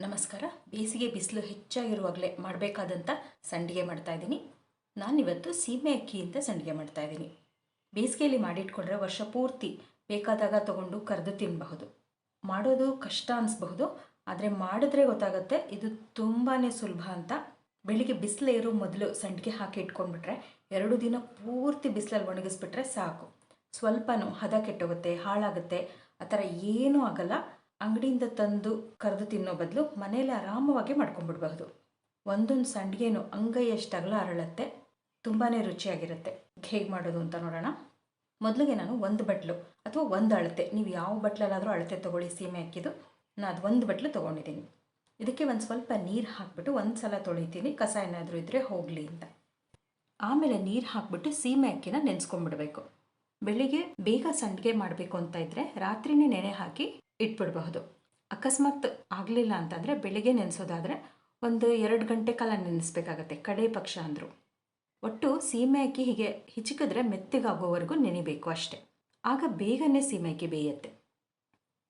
ನಮಸ್ಕಾರ. ಬೇಸಿಗೆ ಬಿಸಿಲು ಹೆಚ್ಚಾಗಿರುವಾಗಲೇ ಮಾಡಬೇಕಾದಂಥ ಸಂಡಿಗೆ ಮಾಡ್ತಾ ಇದ್ದೀನಿ. ನಾನಿವತ್ತು ಸೀಮೆ ಅಕ್ಕಿಯಿಂದ ಸಂಡಿಗೆ ಮಾಡ್ತಾ ಇದ್ದೀನಿ. ಬೇಸಿಗೆಯಲ್ಲಿ ಮಾಡಿಟ್ಕೊಂಡ್ರೆ ವರ್ಷ ಪೂರ್ತಿ ಬೇಕಾದಾಗ ತಗೊಂಡು ಕರೆದು ತಿನ್ನಬಹುದು ಮಾಡೋದು ಕಷ್ಟ ಅನಿಸ್ಬಹುದು. ಆದರೆ ಮಾಡಿದ್ರೆ ಗೊತ್ತಾಗುತ್ತೆ ಇದು ತುಂಬಾ ಸುಲಭ ಅಂತ. ಬೆಳಿಗ್ಗೆ ಬಿಸಿಲು ಇರೋ ಮೊದಲು ಸಂಡಿಗೆ ಹಾಕಿ ಇಟ್ಕೊಂಡ್ಬಿಟ್ರೆ ಎರಡು ದಿನ ಪೂರ್ತಿ ಬಿಸಿಲಲ್ಲಿ ಒಣಗಿಸ್ಬಿಟ್ರೆ ಸಾಕು. ಸ್ವಲ್ಪನೂ ಹದ ಕೆಟ್ಟೋಗುತ್ತೆ, ಹಾಳಾಗುತ್ತೆ. ಆ ಥರ ಏನೂ ಆಗಲ್ಲ. ಅಂಗಡಿಯಿಂದ ತಂದು ಕರೆದು ತಿನ್ನೋ ಬದಲು ಮನೇಲಿ ಆರಾಮವಾಗಿ ಮಾಡ್ಕೊಂಡ್ಬಿಡ್ಬಹುದು ಒಂದೊಂದು ಸಂಡಿಗೆನೂ ಅಂಗೈಯಷ್ಟು ಅಗಲ ಅರಳತ್ತೆ ತುಂಬಾ ರುಚಿಯಾಗಿರುತ್ತೆ. ಹೇಗೆ ಮಾಡೋದು ಅಂತ ನೋಡೋಣ. ಮೊದಲಿಗೆ ನಾನು ಒಂದು ಬಟ್ಲು ಅಥವಾ ಒಂದು ಅಳತೆ, ನೀವು ಯಾವ ಬಟ್ಲಲ್ಲಾದರೂ ಅಳತೆ ತೊಗೊಳ್ಳಿ ಸೀಮೆ ಹಾಕಿದ್ದು ನಾನು ಅದು ಒಂದು ಬಟ್ಲು ತೊಗೊಂಡಿದ್ದೀನಿ ಇದಕ್ಕೆ ಒಂದು ಸ್ವಲ್ಪ ನೀರು ಹಾಕ್ಬಿಟ್ಟು ಒಂದು ಸಲ ತೊಳಿತೀನಿ ಕಸ ಏನಾದರೂ ಇದ್ದರೆ ಹೋಗಲಿ ಅಂತ. ಆಮೇಲೆ ನೀರು ಹಾಕ್ಬಿಟ್ಟು ಸೀಮೆ ಅಕ್ಕಿನ ನೆನೆಸ್ಕೊಂಡ್ಬಿಡ್ಬೇಕು ಬೆಳಿಗ್ಗೆ ಬೇಗ ಸಂಡಿಗೆ ಮಾಡಬೇಕು ಅಂತ ಇದ್ದರೆ ರಾತ್ರಿನೇ ನೆನೆ ಹಾಕಿ ಇಟ್ಬಿಡಬಹುದು. ಅಕಸ್ಮಾತ್ ಆಗಲಿಲ್ಲ ಅಂತಂದರೆ ಬೆಳಿಗ್ಗೆ ನೆನೆಸೋದಾದರೆ ಒಂದು ಎರಡು ಗಂಟೆ ಕಾಲ ನೆನೆಸ್ಬೇಕಾಗತ್ತೆ, ಕಡೆ ಪಕ್ಷ ಅಂದರು. ಒಟ್ಟು ಸೀಮೆ ಅಕ್ಕಿ ಹೀಗೆ ಹಿಚಿಕಿದ್ರೆ ಮೆತ್ತಗಾಗೋವರೆಗೂ ನೆನಿಬೇಕು ಅಷ್ಟೆ. ಆಗ ಬೇಗನೆ ಸೀಮೆ ಅಕ್ಕಿ ಬೇಯುತ್ತೆ.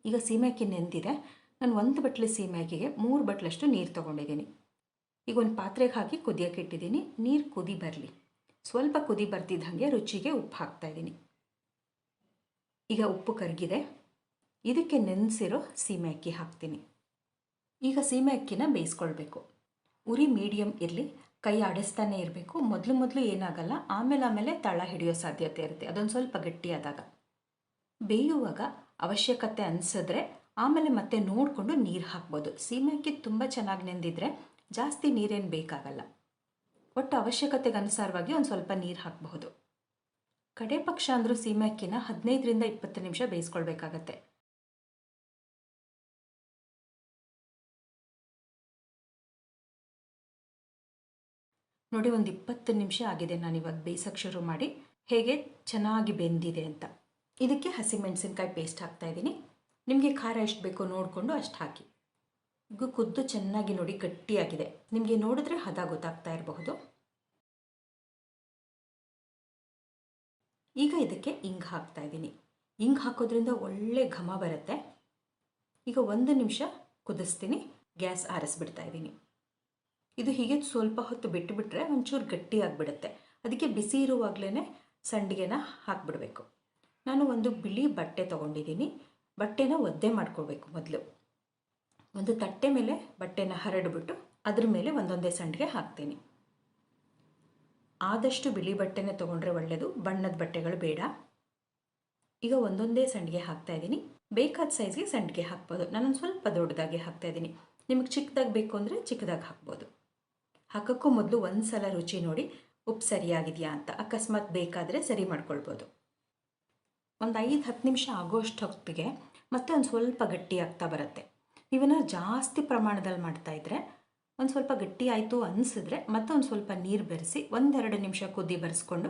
ಈಗ ಸೀಮೆ ಅಕ್ಕಿ ನೆಂದಿದೆ. ನಾನು ಒಂದು ಬಟ್ಲು ಸೀಮೆ ಅಕ್ಕಿಗೆ ಮೂರು ಬಟ್ಲಷ್ಟು ನೀರು ತೊಗೊಂಡಿದ್ದೀನಿ. ಈಗ ಒಂದು ಪಾತ್ರೆಗೆ ಹಾಕಿ ಕುದಿಯೋಕೆ ಇಟ್ಟಿದ್ದೀನಿ. ನೀರು ಕುದಿ ಬರಲಿ. ಸ್ವಲ್ಪ ಕುದಿ ಬರ್ತಿದ್ದಂಗೆ ರುಚಿಗೆ ಉಪ್ಪು ಹಾಕ್ತಾಯಿದ್ದೀನಿ ಈಗ ಉಪ್ಪು ಕರಗಿದೆ. ಇದಕ್ಕೆ ನೆನೆಸಿರೋ ಸೀಮೆ ಅಕ್ಕಿ ಹಾಕ್ತೀನಿ. ಈಗ ಸೀಮೆ ಅಕ್ಕಿನ ಬೇಯಿಸ್ಕೊಳ್ಬೇಕು. ಉರಿ ಮೀಡಿಯಮ್ ಇರಲಿ, ಕೈ ಆಡಿಸ್ತಾನೆ ಇರಬೇಕು. ಮೊದಲು ಮೊದಲು ಏನಾಗಲ್ಲ, ಆಮೇಲೆ ಆಮೇಲೆ ತಳ ಹಿಡಿಯೋ ಸಾಧ್ಯತೆ ಇರುತ್ತೆ. ಅದೊಂದು ಸ್ವಲ್ಪ ಗಟ್ಟಿಯಾದಾಗ. ಬೇಯುವಾಗ ಅವಶ್ಯಕತೆ ಅನಿಸಿದ್ರೆ ಆಮೇಲೆ ಮತ್ತೆ ನೋಡಿಕೊಂಡು ನೀರು ಹಾಕ್ಬೋದು. ಸೀಮೆ ಅಕ್ಕಿ ತುಂಬ ಚೆನ್ನಾಗಿ ನೆಂದಿದ್ರೆ ಜಾಸ್ತಿ ನೀರೇನು ಬೇಕಾಗಲ್ಲ. ಒಟ್ಟು ಅವಶ್ಯಕತೆಗೆ ಅನುಸಾರವಾಗಿ ಒಂದು ಸ್ವಲ್ಪ ನೀರು ಹಾಕಬಹುದು. ಕಡೆ ಪಕ್ಷ ಅಂದರೂ ಸೀಮೆ ಅಕ್ಕಿನ ಹದಿನೈದರಿಂದ ಇಪ್ಪತ್ತು ನಿಮಿಷ ಬೇಯಿಸ್ಕೊಳ್ಬೇಕಾಗತ್ತೆ. ನೋಡಿ, ಒಂದು ಇಪ್ಪತ್ತು ನಿಮಿಷ ಆಗಿದೆ ನಾನು ಇವಾಗ ಬೇಯಿಸೋಕ್ಕೆ ಶುರು ಮಾಡಿ. ಹೇಗೆ? ಚೆನ್ನಾಗಿ ಬೆಂದಿದೆ ಅಂತ. ಇದಕ್ಕೆ ಹಸಿಮೆಣಸಿನ್ಕಾಯಿ ಪೇಸ್ಟ್ ಹಾಕ್ತಾ ಇದ್ದೀನಿ. ನಿಮಗೆ ಖಾರ ಎಷ್ಟು ಬೇಕೋ ನೋಡಿಕೊಂಡು ಅಷ್ಟು ಹಾಕಿ. ಇದು ಕುದ್ದು ಚೆನ್ನಾಗಿ ನೋಡಿ, ಗಟ್ಟಿಯಾಗಿದೆ. ನಿಮಗೆ ನೋಡಿದ್ರೆ ಹದ ಗೊತ್ತಾಗ್ತಾ ಇರಬಹುದು. ಈಗ ಇದಕ್ಕೆ ಇಂಗ್ ಹಾಕ್ತಾ ಇದ್ದೀನಿ. ಇಂಗ್ ಹಾಕೋದ್ರಿಂದ ಒಳ್ಳೆ ಘಮ ಬರುತ್ತೆ. ಈಗ ಒಂದು ನಿಮಿಷ ಕುದಿಸ್ತೀನಿ. ಗ್ಯಾಸ್ ಆರಿಸ್ಬಿಡ್ತಾ ಇದ್ದೀನಿ. ಇದು ಹೀಗೆ ಸ್ವಲ್ಪ ಹೊತ್ತು ಬಿಟ್ಟು ಬಿಟ್ಟರೆ ಒಂಚೂರು ಗಟ್ಟಿಯಾಗಿಬಿಡುತ್ತೆ ಅದಕ್ಕೆ ಬಿಸಿ ಇರುವಾಗಲೇ ಸಂಡಿಗೆನ ಹಾಕ್ಬಿಡಬೇಕು. ನಾನು ಒಂದು ಬಿಳಿ ಬಟ್ಟೆ ತೊಗೊಂಡಿದ್ದೀನಿ. ಬಟ್ಟೆನ ಒದ್ದೆ ಮಾಡ್ಕೊಳ್ಬೇಕು ಮೊದಲು. ಒಂದು ತಟ್ಟೆ ಮೇಲೆ ಬಟ್ಟೆನ ಹರಡ್ಬಿಟ್ಟು ಅದ್ರ ಮೇಲೆ ಒಂದೊಂದೇ ಸಂಡಿಗೆ ಹಾಕ್ತೀನಿ. ಆದಷ್ಟು ಬಿಳಿ ಬಟ್ಟೆನೇ ತೊಗೊಂಡ್ರೆ ಒಳ್ಳೆಯದು ಬಣ್ಣದ ಬಟ್ಟೆಗಳು ಬೇಡ. ಈಗ ಒಂದೊಂದೇ ಸಂಡಿಗೆ ಹಾಕ್ತಾ ಇದ್ದೀನಿ. ಬೇಕಾದ ಸೈಜ್ಗೆ ಸಂಡಿಗೆ ಹಾಕ್ಬೋದು. ನಾನೊಂದು ಸ್ವಲ್ಪ ದೊಡ್ಡದಾಗಿ ಹಾಕ್ತಾ ಇದ್ದೀನಿ. ನಿಮಗೆ ಚಿಕ್ಕದಾಗಿ ಬೇಕು ಅಂದರೆ ಚಿಕ್ಕದಾಗಿ ಹಾಕ್ಬೋದು. ಹಾಕೋಕ್ಕೂ ಮೊದಲು ಒಂದು ಸಲ ರುಚಿ ನೋಡಿ, ಉಪ್ಪು ಸರಿಯಾಗಿದೆಯಾ ಅಂತ. ಅಕಸ್ಮಾತ್ ಬೇಕಾದರೆ ಸರಿ ಮಾಡ್ಕೊಳ್ಬೋದು. ಒಂದು ಐದು, ಹತ್ತು ನಿಮಿಷ ಆಗೋಷ್ಟು ಹೊತ್ತಿಗೆ ಮತ್ತೆ ಒಂದು ಸ್ವಲ್ಪ ಗಟ್ಟಿ ಆಗ್ತಾ ಬರುತ್ತೆ. ಇವನ್ನ ಜಾಸ್ತಿ ಪ್ರಮಾಣದಲ್ಲಿ ಮಾಡ್ತಾ ಇದ್ರೆ, ಒಂದು ಸ್ವಲ್ಪ ಗಟ್ಟಿ ಆಯಿತು ಅನಿಸಿದ್ರೆ ಮತ್ತೆ ಒಂದು ಸ್ವಲ್ಪ ನೀರು ಬೆರೆಸಿ ಒಂದೆರಡು ನಿಮಿಷ ಕುದಿ ಬರೆಸ್ಕೊಂಡು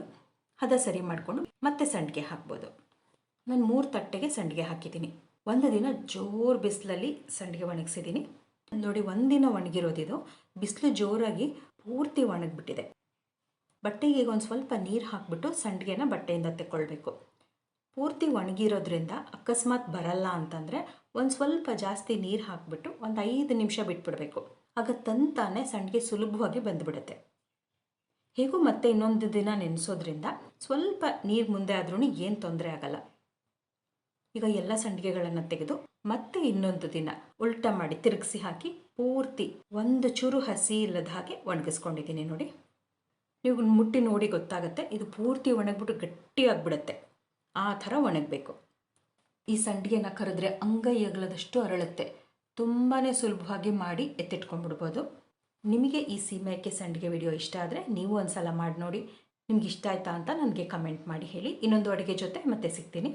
ಹದ ಸರಿ ಮಾಡಿಕೊಂಡು ಮತ್ತೆ ಸಂಡಿಗೆ ಹಾಕ್ಬೋದು. ನಾನು ಮೂರು ತಟ್ಟೆಗೆ ಸಂಡಿಗೆ ಹಾಕಿದ್ದೀನಿ. ಒಂದು ದಿನ ಜೋರು ಬಿಸಿಲಲ್ಲಿ ಸಂಡಿಗೆ ಒಣಗಿಸಿದ್ದೀನಿ. ನೋಡಿ, ಒಂದಿನ ಒಣಗಿರೋದಿದು. ಬಿಸಿಲು ಜೋರಾಗಿ ಪೂರ್ತಿ ಒಣಗಿಬಿಟ್ಟಿದೆ. ಬಟ್ಟೆಗೆ ಈಗ ಒಂದು ಸ್ವಲ್ಪ ನೀರು ಹಾಕ್ಬಿಟ್ಟು ಸಂಡಿಗೆನ ಬಟ್ಟೆಯಿಂದ ತೆಕ್ಕೊಳ್ಬೇಕು. ಪೂರ್ತಿ ಒಣಗಿರೋದ್ರಿಂದ ಅಕಸ್ಮಾತ್ ಬರಲ್ಲ ಅಂತಂದರೆ ಒಂದು ಸ್ವಲ್ಪ ಜಾಸ್ತಿ ನೀರು ಹಾಕಿಬಿಟ್ಟು ಒಂದು ಐದು ನಿಮಿಷ ಬಿಟ್ಬಿಡಬೇಕು. ಆಗ ತಂತಾನೆ ಸಂಡಿಗೆ ಸುಲಭವಾಗಿ ಬಂದುಬಿಡುತ್ತೆ. ಹೇಗೂ ಮತ್ತೆ ಇನ್ನೊಂದು ದಿನ ನೆನೆಸೋದ್ರಿಂದ ಸ್ವಲ್ಪ ನೀರು ಮುಂದೆ ಆದ್ರೂ ಏನು ತೊಂದರೆ ಆಗಲ್ಲ. ಈಗ ಎಲ್ಲ ಸಂಡಿಗೆಗಳನ್ನು ತೆಗೆದು ಮತ್ತೆ ಇನ್ನೊಂದು ದಿನ ಉಲ್ಟ ಮಾಡಿ ತಿರುಗಿಸಿ ಹಾಕಿ ಪೂರ್ತಿ ಒಂದು ಚೂರು ಹಸಿ ಇಲ್ಲದ ಹಾಗೆ ಒಣಗಿಸ್ಕೊಂಡಿದ್ದೀನಿ ನೋಡಿ. ನೀವು ಮುಟ್ಟಿ ನೋಡಿ ಗೊತ್ತಾಗುತ್ತೆ. ಇದು ಪೂರ್ತಿ ಒಣಗಿಬಿಟ್ಟು ಗಟ್ಟಿಯಾಗಿಬಿಡುತ್ತೆ. ಆ ಥರ ಒಣಗಬೇಕು. ಈ ಸಂಡಿಗೆನ ಕರೆದ್ರೆ ಅಂಗೈ ಅಗಲದಷ್ಟು ಅರಳುತ್ತೆ. ತುಂಬಾ ಸುಲಭವಾಗಿ ಮಾಡಿ ಎತ್ತಿಟ್ಕೊಂಡ್ಬಿಡ್ಬೋದು. ನಿಮಗೆ ಈ ಸೀಮೆಕ್ಕೆ ಸಂಡಿಗೆ ವಿಡಿಯೋ ಇಷ್ಟ ಆದರೆ ನೀವು ಒಂದು ಸಲ ಮಾಡಿ ನೋಡಿ. ನಿಮ್ಗೆ ಇಷ್ಟ ಆಯ್ತಾ ಅಂತ ನನಗೆ ಕಮೆಂಟ್ ಮಾಡಿ ಹೇಳಿ. ಇನ್ನೊಂದು ಅಡುಗೆ ಜೊತೆ ಮತ್ತೆ ಸಿಗ್ತೀನಿ.